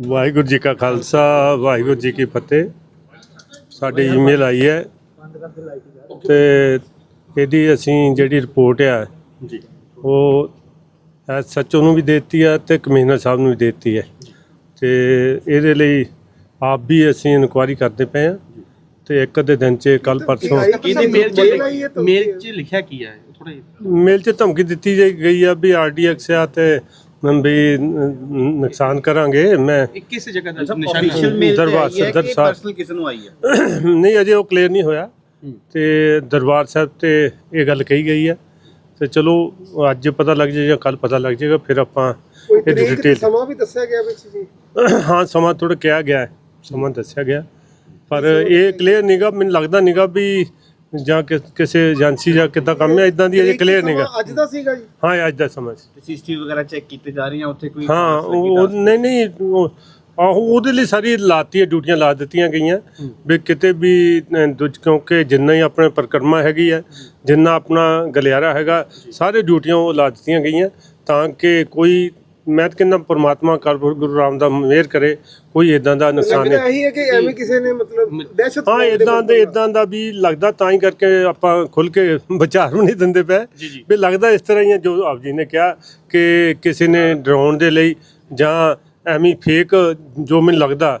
ਵਾਹਿਗੁਰੂ ਜੀ ਕਾ ਖਾਲਸਾ ਵਾਹਿਗੁਰੂ ਜੀ ਕੀ ਫਤਿਹ। ਸਾਡੀ ਈਮੇਲ ਆਈ ਹੈ ਤੇ ਇਹਦੀ ਅਸੀਂ ਜਿਹੜੀ ਰਿਪੋਰਟ ਆ ਜੀ। ਉਹ ਸੱਚੋ ਨੂੰ ਵੀ ਦਿੱਤੀ ਹੈ ਤੇ ਕਮਿਸ਼ਨਰ ਸਾਹਿਬ ਨੂੰ ਵੀ ਦਿੱਤੀ ਹੈ। ਤੇ ਇਹਦੇ ਲਈ ਆਪ ਵੀ ਅਸੀਂ ਇਨਕੁਆਇਰੀ ਕਰਦੇ ਪਏ ਹਾਂ ਤੇ ਇੱਕ ਅੱਧੇ ਦਿਨ ਚ ਕੱਲ ਪਰਸੋਂ ਕਿਹਦੀ ਮੇਲ ਚ ਮੇਲ ਚ ਲਿਖਿਆ ਕੀ ਹੈ? ਥੋੜਾ ਮੇਲ 'ਚ ਧਮਕੀ ਦਿੱਤੀ ਗਈ ਆ ਵੀ ਆਰਡੀਐਕਸ ਆ ਤੇ ਵੀ ਨ- ਨੁਕਸਾਨ ਕਰਾਂਗੇ ਮੈਂ ਇਹ ਕਿਸ ਜਗ੍ਹਾ ਦਾ ਅਫੀਸ਼ੀਅਲ ਨਿਸ਼ਾਨ ਮੇਲ ਦਰਬਾਰ ਸਾਹਿਬ। ਪਰਸਨਲ ਕਿਸ ਨੂੰ ਆਈ ਹੈ? ਨਹੀਂ ਅਜੇ ਉਹ ਕਲੀਅਰ ਨਹੀਂ ਹੋਇਆ। ਤੇ ਦਰਬਾਰ ਸਾਹਿਬ ਤੇ ਇਹ ਗੱਲ ਕਹੀ ਗਈ ਹੈ। ਤੇ ਚਲੋ ਅੱਜ ਪਤਾ ਲੱਗ ਜਾਏ ਜਾਂ ਕੱਲ ਪਤਾ ਲੱਗ ਜਾਏਗਾ ਫਿਰ ਆਪਾਂ ਡਿਟੇਲ ਸਮਾਂ ਵੀ ਦੱਸਿਆ ਗਿਆ ਵਿੱਚ ਜੀ? ਹਾਂ ਸਮਾਂ ਥੋੜਾ ਕਿਹਾ ਗਿਆ ਹੈ। ਸਮਾਂ ਦੱਸਿਆ ਗਿਆ। ਪਰ ਇਹ ਕਲੀਅਰ ਨਹੀਂਗਾ ਮੈਨੂੰ ਲੱਗਦਾ ਨਹੀਂਗਾ ਵੀ ਜਾਂ ਕਿ- ਕਿਸੇ ਏਜੰਸੀ ਜਾਂ ਕਿੱਦਾਂ ਕੰਮ ਹੈ? ਇਦਾਂ ਦੀ ਅਜੇ ਕਲੀਅਰ ਨਹੀਂਗਾ ਅੱਜ ਦਾ ਸੀਗਾ ਜੀ? ਹਾਂ ਅੱਜ ਦਾ ਸਮਾਂ ਸੀ। ਸੀਸੀਟੀਵੀ ਵਗੈਰਾ ਚੈੱਕ ਕੀਤੇ ਜਾ ਰਹੀਆਂ ਉੱਥੇ ਕੋਈ ਹਾਂ ਉਹ ਨਹੀਂ ਨਹੀਂ ਉਹ- ਆਹੋ ਉਹਦੇ ਲਈ ਸਾਰੀ ਲਾਤੀ ਡਿਊਟੀਆਂ ਲਾ ਦਿੱਤੀਆਂ ਗਈਆਂ। ਵੀ ਕਿਤੇ ਵੀ ਅ, ਦੂਜ ਕਿਉਂਕਿ ਜਿੰਨਾ ਹੀ ਆਪਣੇ ਪਰਿਕਰਮਾ ਹੈਗੀ ਹੈ ਜਿੰਨਾ ਆਪਣਾ ਗਲਿਆਰਾ ਹੈਗਾ ਸਾਰੇ ਡਿਊਟੀਆਂ ਉਹ ਲਾ ਦਿੱਤੀਆਂ ਗਈਆਂ ਤਾਂ ਕਿ ਕੋਈ ਮੈਂ ਤਾਂ ਕਹਿੰਦਾ ਪਰਮਾਤਮਾ ਕਰ ਗੁਰੂ ਰਾਮ ਦਾ ਮਿਹਰ ਕਰੇ ਕੋਈ ਇਦਾਂ ਦਾ ਨੁਕਸਾਨ ਲੱਗਦਾ ਨਹੀਂ। ਇਹੀ ਹੈ ਕਿ ਐਵੇਂ ਕਿਸੇ ਨੇ ਮਤਲਬ ਦਹਿਸ਼ਤ ਹਾਂ ਇਦਾਂ ਦੇ ਇਦਾਂ ਦਾ ਵੀ ਲੱਗਦਾ ਤਾਂ ਹੀ ਕਰਕੇ ਆਪਾਂ ਖੁੱਲ ਕੇ ਵਿਚਾਰ ਵੀ ਨਹੀਂ ਦਿੰਦੇ ਪਏ। ਵੀ ਲੱਗਦਾ ਇਸ ਤਰ੍ਹਾਂ ਹੀ ਹੈ ਜੋ ਆਪ ਜੀ ਨੇ ਕਿਹਾ ਕਿ ਕਿਸੇ ਨੇ ਡਰਾਉਣ ਦੇ ਲਈ ਜਾਂ ਐਵੇਂ ਫੇਕ ਜੋ ਮੈਨੂੰ ਲੱਗਦਾ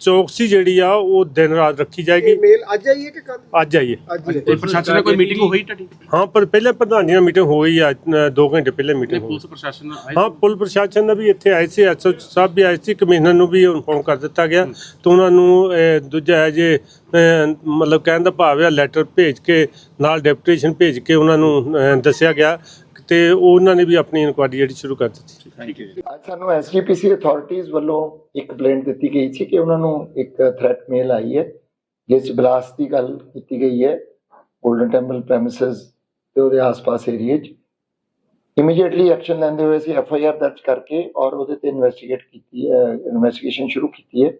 ਚੌਕਸੀ ਜਿਹੜੀ ਆ ਉਹ ਦਿਨ ਰਾਤ ਰੱਖੀ ਜਾਏਗੀ। ਮੇਲ ਅੱਜ ਆਈ ਹੈ ਕਿ ਕੱਲ ਅੱਜ ਆਈਏ ਅੱਜ ਹੀ ਹੈ। ਤੇ ਪ੍ਰਸ਼ਾਸਨ ਨਾਲ ਕੋਈ ਮੀਟਿੰਗ ਹੋਈ ਤੁਹਾਡੀ? ਹਾਂ ਪਰ ਪਹਿਲੇ ਪ੍ਰਧਾਨ ਜੀ ਨਾਲ ਮੀਟਿੰਗ ਹੋ ਗਈ ਆ ਅ, ਦੋ ਘੰਟੇ ਪਹਿਲੇ ਮੀਟਿੰਗ ਹੋ ਗਈ ਪੁਲਿਸ ਪ੍ਰਸ਼ਾਸਨ ਨਾਲ ਹਾਂ ਪੁਲ ਪ੍ਰਸ਼ਾਸਨ ਦਾ ਵੀ ਇੱਥੇ ਆਏ ਸੀ ਐਸਓ ਸਾਹਿਬ ਵੀ ਆਏ ਸੀ ਕਮਿਸ਼ਨਰ ਨੂੰ ਵੀ ਇਨਫੋਰਮ ਕਰ ਦਿੱਤਾ ਗਿਆ। ਤੇ ਉਹਨਾਂ ਨੂੰ ਦੂਜਾ ਹੈ ਜੇ ਅਹ, ਮਤਲਬ ਕਹਿਣ ਦਾ ਭਾਵ ਹੈ ਲੈਟਰ ਭੇਜ ਕੇ ਨਾਲ ਡੈਪੂਟੇਸ਼ਨ ਭੇਜ ਕੇ ਉਹਨਾਂ ਨੂੰ ਅਹ, ਦੱਸਿਆ ਗਿਆ। ਤੇ ਉਹਨਾਂ ਨੇ ਵੀ ਆਪਣੀ ਇਨਕੁਆਇਰੀ ਜਿਹੜੀ ਸ਼ੁਰੂ ਕਰ ਦਿੱਤੀ। ਠੀਕ ਹੈ ਅੱਜ ਸਾਨੂੰ ਐਸਜੀਪੀਸੀ ਅਥਾਰਟੀਜ਼ ਵੱਲੋਂ ਇੱਕ ਕੰਪਲੇਂਟ ਦਿੱਤੀ ਗਈ ਸੀ ਕਿ ਉਹਨਾਂ ਨੂੰ ਇੱਕ ਥ੍ਰੈਟ ਮੇਲ ਆਈ ਹੈ ਜਿਸ 'ਚ ਬਲਾਸਟ ਦੀ ਗੱਲ ਕੀਤੀ ਗਈ ਹੈ 골ਡਨ ਟੈਂਪਲ ਪ੍ਰੈਮਿਸਸ ਤੇ ਉਹਦੇ ਆਸ-ਪਾਸ ਏਰੀਏ 'ਚ। ਇਮੀਡੀਏਟਲੀ ਐਕਸ਼ਨ ਲੈਂਦੇ ਹੋਏ ਅਸੀਂ ਐਫ ਆਈ ਆਰ ਦਰਜ ਕਰਕੇ ਔਰ ਉਹਦੇ ਤੇ ਇਨਵੈਸਟੀਗੇਟ ਕੀਤੀ ਹੈ ਇਨਵੈਸਟੀਗੇਸ਼ਨ ਸ਼ੁਰੂ ਕੀਤੀ ਹੈ।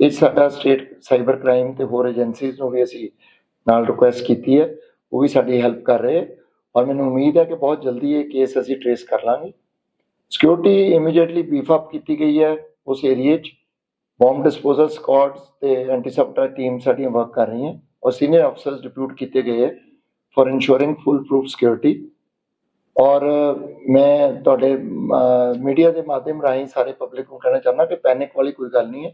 ਇਹ 'ਚ ਸਾਡਾ ਸਟੇਟ ਸਾਈਬਰ ਕ੍ਰਾਈਮ ਤੇ ਹੋਰ ਏਜੰਸੀਜ਼ ਨੂੰ ਵੀ ਅਸੀਂ ਨਾਲ ਰਿਕੁਐਸਟ ਕੀਤੀ ਹੈ ਉਹ ਵੀ ਸਾਡੀ ਹੈਲਪ ਕਰ ਰਹੇ ਹੈ। ਔਰ ਮੈਨੂੰ ਉਮੀਦ ਹੈ ਕਿ ਬਹੁਤ ਜਲਦੀ ਇਹ ਕੇਸ ਅਸੀਂ ਟ੍ਰੇਸ ਕਰ ਲਾਂਗੇ। ਸਿਕਿਉਰਿਟੀ ਇਮੀਡੀਏਟਲੀ ਬੀਫ ਅਪ ਕੀਤੀ ਗਈ ਹੈ ਉਸ ਏਰੀਏ 'ਚ। ਬੰਬ ਡਿਸਪੋਜ਼ਲ ਸਕੁਆਡਸ ਤੇ ਐਂਟੀ ਸਬਟਰ ਟੀਮ ਸਾਡੀਆਂ ਵਰਕ ਕਰ ਰਹੀਆਂ ਔਰ ਸੀਨੀਅਰ ਅਫਸਰਸ ਡਿਪਿਊਟ ਕੀਤੇ ਗਏ ਹੈ for ensuring foolproof security ਔਰ ਮੈਂ ਤੁਹਾਡੇ ਮੀਡੀਆ ਦੇ ਮਾਧਿਅਮ ਰਾਹੀਂ ਸਾਰੇ ਪਬਲਿਕ ਨੂੰ ਕਹਿਣਾ ਚਾਹੁੰਦਾ ਕਿ ਪੈਨਿਕ ਵਾਲੀ ਕੋਈ ਗੱਲ ਨਹੀਂ ਹੈ।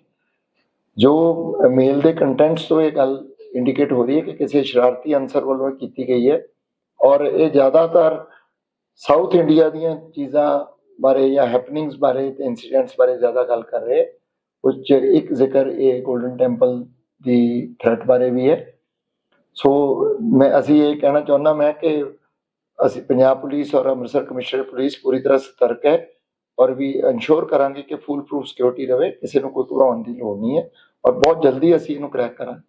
ਜੋ ਮੇਲ ਦੇ ਕੰਟੈਂਟਸ ਤੋਂ ਇਹ ਗੱਲ ਇੰਡੀਕੇਟ ਹੋ ਰਹੀ ਹੈ ਕਿ ਕਿਸੇ ਸ਼ਰਾਰਤੀ ਅਨਸਰ ਵੱਲੋਂ ਕੀਤੀ ਗਈ ਹੈ। ਔਰ ਇਹ ਜ਼ਿਆਦਾਤਰ ਸਾਊਥ ਇੰਡੀਆ ਦੀਆਂ ਚੀਜ਼ਾਂ ਬਾਰੇ ਜਾਂ ਹੈਪਨਿੰਗਸ ਬਾਰੇ ਤੇ ਇਨਸੀਡੈਂਟਸ ਬਾਰੇ ਜ਼ਿਆਦਾ ਗੱਲ ਕਰ ਰਹੇ। ਉਸ 'ਚ ਇੱਕ ਜ਼ਿਕਰ ਇਹ 골ਡਨ ਟੈਂਪਲ ਦੀ ਥ੍ਰੈਟ ਬਾਰੇ ਵੀ ਹੈ। ਸੋ ਮੈਂ, ਅਸੀਂ ਇਹ ਕਹਿਣਾ ਚਾਹੁੰਦਾ ਮੈਂ ਕਿ ਅਸੀਂ ਪੰਜਾਬ ਪੁਲਿਸ ਔਰ ਅੰਮ੍ਰਿਤਸਰ ਕਮਿਸ਼ਨਰ ਪੁਲਿਸ ਪੂਰੀ ਤਰ੍ਹਾਂ ਸਤਰਕ ਹੈ ਔਰ ਵੀ ਇਨਸ਼ੋਰ ਕਰਾਂਗੇ ਕਿ ਫੁੱਲ ਪ੍ਰੂਫ ਸਿਕਿਉਰਿਟੀ ਰਵੇ, ਕਿਸੇ ਨੂੰ ਕੋਈ ਘਬਰਾਉਣ ਦੀ ਲੋੜ ਨਹੀਂ ਹੈ ਔਰ ਬਹੁਤ ਜਲਦੀ ਅਸੀਂ ਇਹਨੂੰ ਕ੍ਰੈਕ ਕਰਾਂਗੇ।